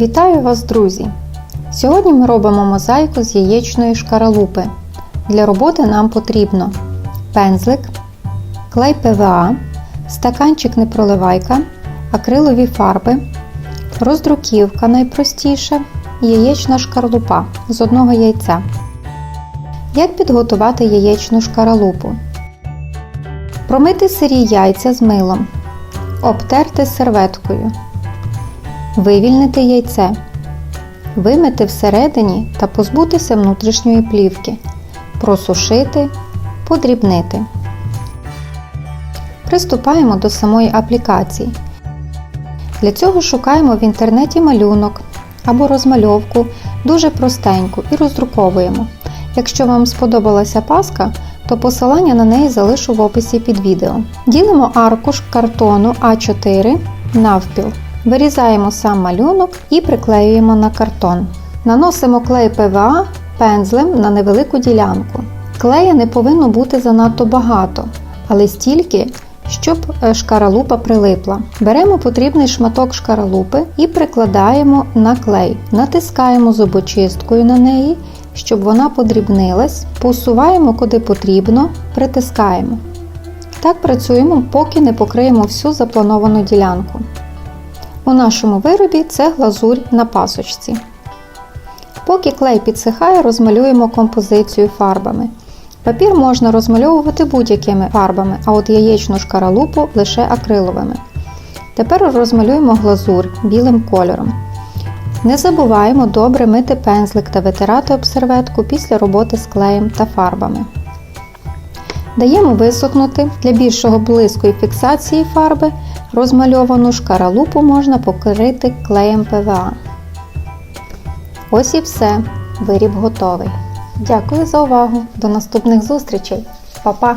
Вітаю вас, друзі! Сьогодні ми робимо мозаїку з яєчної шкаралупи. Для роботи нам потрібно пензлик, клей ПВА, стаканчик непроливайка, акрилові фарби, роздруківка найпростіша, яєчна шкарлупа з одного яйця. Як підготувати яєчну шкаралупу? Промити сирі яйця з милом, обтерти серветкою, вивільнити яйце, вимити всередині та позбутися внутрішньої плівки, просушити, подрібнити. Приступаємо до самої аплікації. Для цього шукаємо в інтернеті малюнок або розмальовку дуже простеньку і роздруковуємо. Якщо вам сподобалася паска, то посилання на неї залишу в описі під відео. Ділимо аркуш картону А4 навпіл. Вирізаємо сам малюнок і приклеюємо на картон. Наносимо клей ПВА пензлем на невелику ділянку. Клея не повинно бути занадто багато, але стільки, щоб е, шкаралупа прилипла. Беремо потрібний шматок шкаралупи і прикладаємо на клей. Натискаємо зубочисткою на неї, щоб вона подрібнилась, посуваємо куди потрібно, притискаємо. Так працюємо, поки не покриємо всю заплановану ділянку. У нашому виробі це глазурь на пасочці. Поки клей підсихає, розмалюємо композицію фарбами. Папір можна розмальовувати будь-якими фарбами, а от яєчну шкаралупу лише акриловими. Тепер розмалюємо глазур білим кольором. Не забуваємо добре мити пензлик та витирати об серветку після роботи з клеєм та фарбами. Даємо висохнути. Для більшого блиску і фіксації фарби розмальовану шкаралупу можна покрити клеєм ПВА. Ось і все. Виріб готовий. Дякую за увагу. До наступних зустрічей. Па-па!